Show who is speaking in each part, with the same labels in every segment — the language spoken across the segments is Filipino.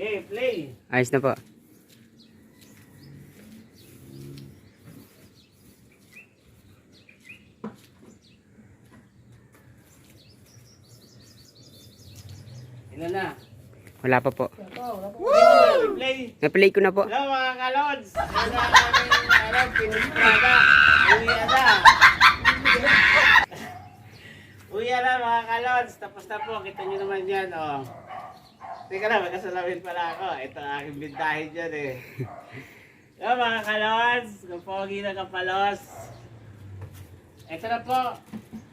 Speaker 1: Okay, play.
Speaker 2: Ayos na po.
Speaker 1: Ilan na?
Speaker 2: Wala pa po.
Speaker 1: Woo! Play.
Speaker 2: Na-play ko na po.
Speaker 1: Hello mga kalods! Yan na aming ano, pinisprada. Uwi na. Uwi na mga kalods. Tapos na po. Kita nyo naman yan. Oh. Teka na, magkasalamin pala ako. Ito ang aking bintahin dyan eh. Hello mga kalods. Kung pogi na kapalos. Ito na po.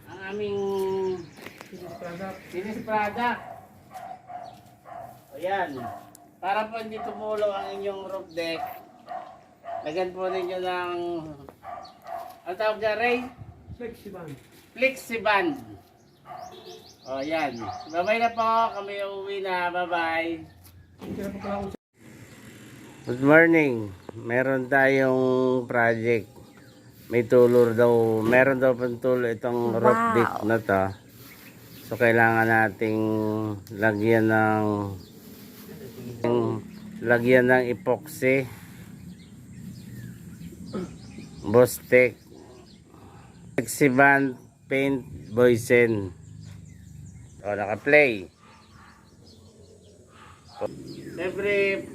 Speaker 1: Ang aming finished product. Ayan. Para po hindi tumulo ang inyong roof deck, lagyan po ninyo ng, ano tawag dyan, Ray?
Speaker 3: Flexiban.
Speaker 1: Flexiband. O, yan. Bye-bye na po. Kami uuwi na. Bye-bye.
Speaker 2: Good morning. Meron tayong project. May tulor daw. Meron daw pang tulo itong roof deck na to. So kailangan nating lagyan ng lagyan ng epoxy. Bostek. Flexiband paint boysen. O naka-play.
Speaker 1: Siyempre,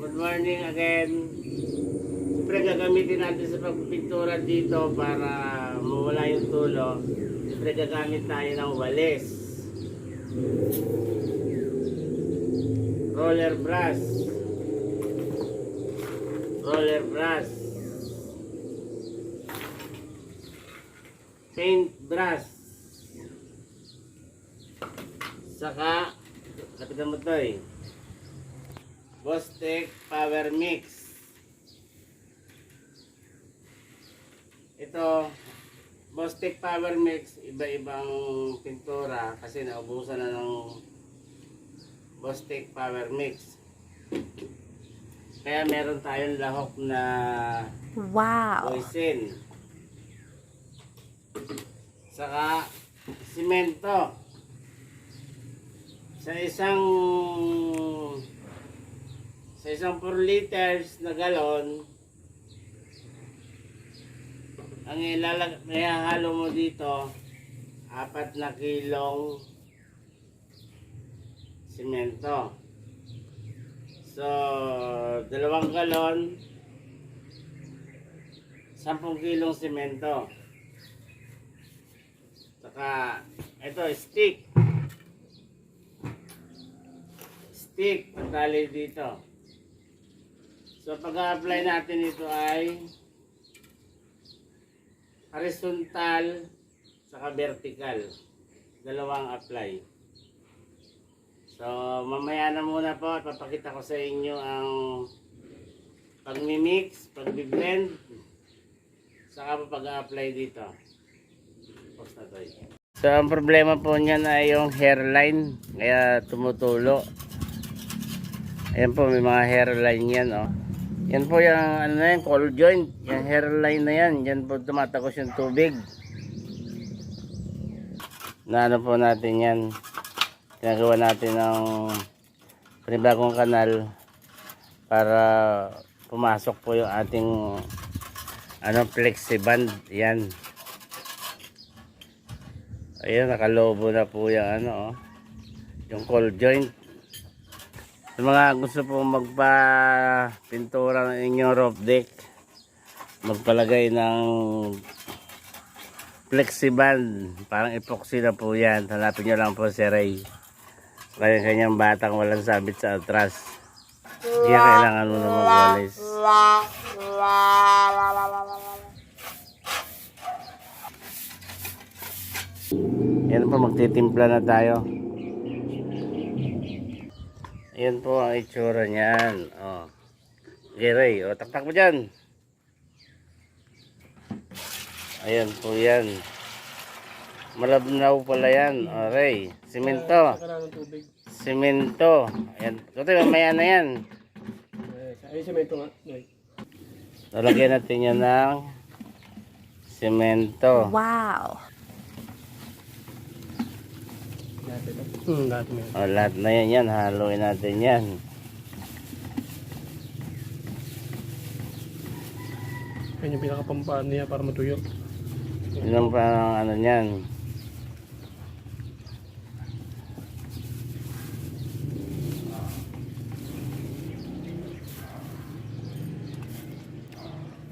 Speaker 1: good morning again. Siyempre, gagamitin natin sa pagpintura dito para mawala yung tulo. Siyempre, gagamit tayo ng walis. Roller brush. Roller brush. Paint brush. Saka, kapitan mo to eh. Bostek Power Mix. Ito, Bostek Power Mix, iba-ibang pintura kasi naubusan na ng Bostek Power Mix. Kaya meron tayong lahok na
Speaker 4: Wow.
Speaker 1: poison. Saka, simento. Sa isang sa isang 4 liters na galon, ang ilalag, ihahalo mo dito, apat na kilong simento. So, dalawang galon, 10 kilong simento. Saka, ito, stick. Stick, pagtali dito. So, pag-apply natin ito ay horizontal saka vertical. Dalawang apply. So, mamaya na muna po, papakita ko sa inyo ang pagmi-mix, pagbi-blend, saka pag-apply dito. Post na. So, ang problema po niyan ay yung hairline, kaya tumutulo. Ayan po, may mga hairline yan, oh. Yan po yung, ano na yan, cold joint. Yung hairline na yan, yan po tumatagos yung tubig. Na ano po natin yan. Ginagawa natin ng panibagong kanal para pumasok po yung ating ano, flexiband. Yan. Ayan, nakalobo na po yung ano, oh. Yung cold joint. Sa mga gusto pong magpa-pintura ng inyong roof deck, magpalagay ng flexiband, parang epoxy na po yan. Hanapin nyo lang po si Ray. Kaya kanyang batang walang sabit sa atras. Hindi kailangan mo na magwalis. Yan po, magtitimpla na tayo. Ayan po ang itsura niyan. Oh. Okay, Ray. O, taktak mo dyan. Ayan po yan. Malabnaw pala yan. O, Ray. Simento.
Speaker 3: Saka ng tubig.
Speaker 1: Simento. Ayan. Ito, mamaya na yan.
Speaker 3: Eh, Ay, semento nga.
Speaker 1: Lalagyan natin yan ng simento.
Speaker 4: Wow.
Speaker 3: Yan. Hmm, lahat mo yan.
Speaker 1: O, lahat na yan yan. Haluin natin yan.
Speaker 3: Yan yung pinakapampaan niya para matuyo.
Speaker 1: Yun ang parang ano niyan.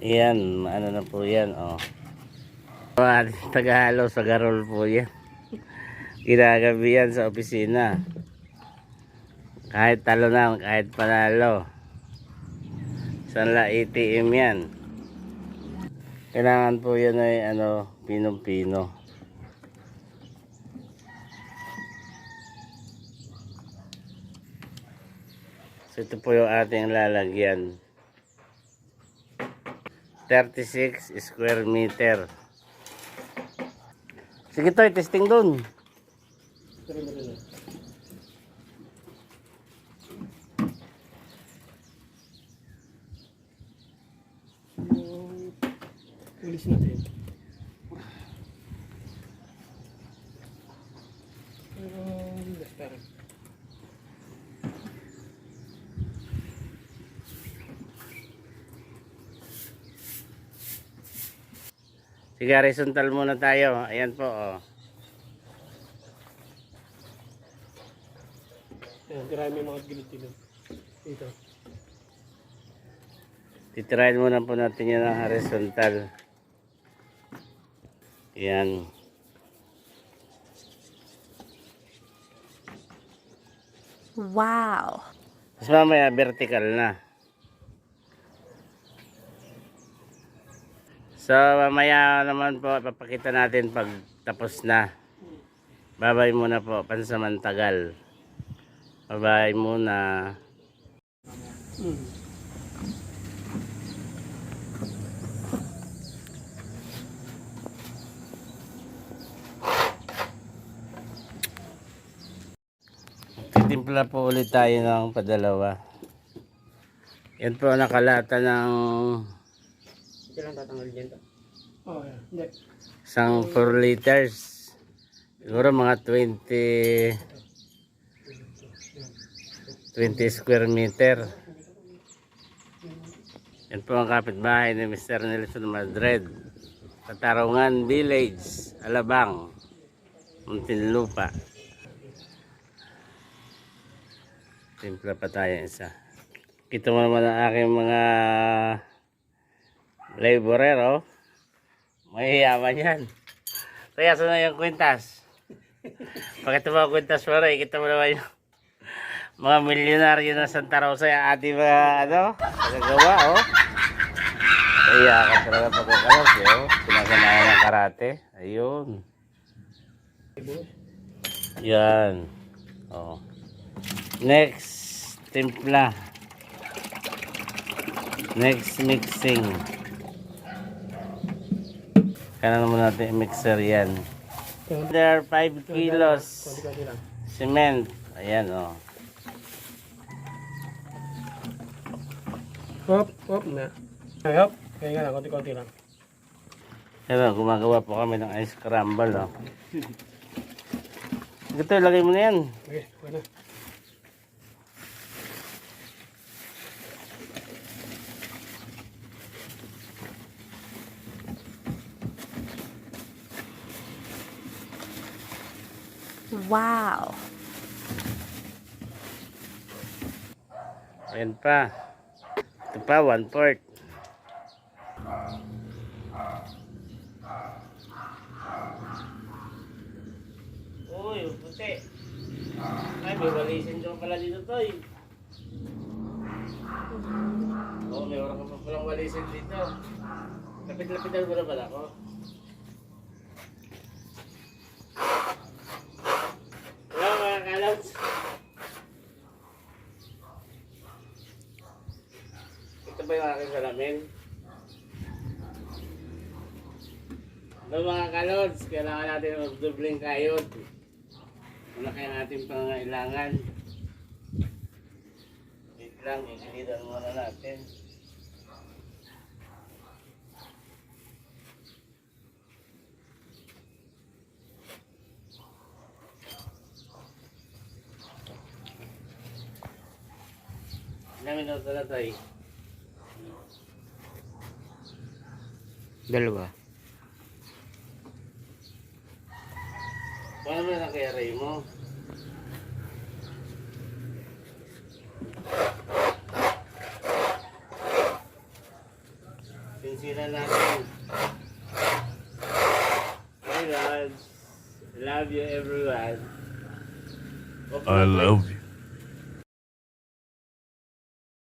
Speaker 1: Yan, ano na po yan, oh. Tagahalo sa garol po yan. Ginagabi yan sa opisina. Kahit talo na, kahit panalo. Sanla ATM yan. Kailangan po yan ay ano, pinong-pino. So ito po yung ating lalagyan. 36 square meter. Sige to, testing dun.
Speaker 3: Pero mo rin Yung Ulis natin. Yung duster.
Speaker 1: Sige, horizontal muna tayo. Ayan po, oh.
Speaker 3: Ayan, tirahin mo yung mga gilid-gilid. Dito.
Speaker 1: Titirahin muna po natin yan ng horizontal. Yan.
Speaker 4: Wow.
Speaker 1: Tapos mamaya vertical na. So mamaya naman po papakita natin pag tapos na. Babay muna po pansamantagal. Babay muna.
Speaker 3: Hmm.
Speaker 1: Titimpla po ulit tayo ng padalawa. Yan po nakalata ng
Speaker 3: Hindi lang tatanggal dyan to. Oh, yeah.
Speaker 1: Isang 4 liters. Siguro mga 20 20 square meter. Yan po ang kapitbahay ni Mr. Nelson Madrid. Katarungan Village, Alabang, Muntinlupa. Timpla pa tayo isa. Kita mo naman ang aking mga laborero. May yaman yan. Kaya saan na yung kwintas? Pakita mo ang kwintas mo rin. Kita mo naman yung mga milyonaryo na Santa Rosa yung ating mga ano, nagagawa, oh. Kaya ka talaga pagkakalap, oh. Sinasanayan ng karate. Ayun. Yan. Oh. Next, timpla. Next, mixing. Kaya naman natin i-mixer yan. There are 5 kilos cement. Ayan, oh.
Speaker 3: Hop, na. Ay, hop. Kaya nga lang, konti-konti lang.
Speaker 1: Oh, gumagawa po kami ng ice crumble, oh. Ito, lagay mo na yan.
Speaker 3: Okay, okay na.
Speaker 4: Wow.
Speaker 1: Ayan pa. Ito pa, one port. Uy, puti. Ay, may walisin ka pala dito, Toy. Oo, oh, may wala ka pa palang walisin dito. Lapit-lapitan mo na pala ako. Ito ba yung aking salamin? Hello mga kalods, kailangan natin magdubling kayod. Ano kaya natin pangangailangan? Wait lang, ikilidan muna natin. Ilang minuto na tayo?
Speaker 3: Dalawa.
Speaker 1: Paano mo nakiaray mo? Sinsinan natin. Hey guys. Love you everyone.
Speaker 5: I love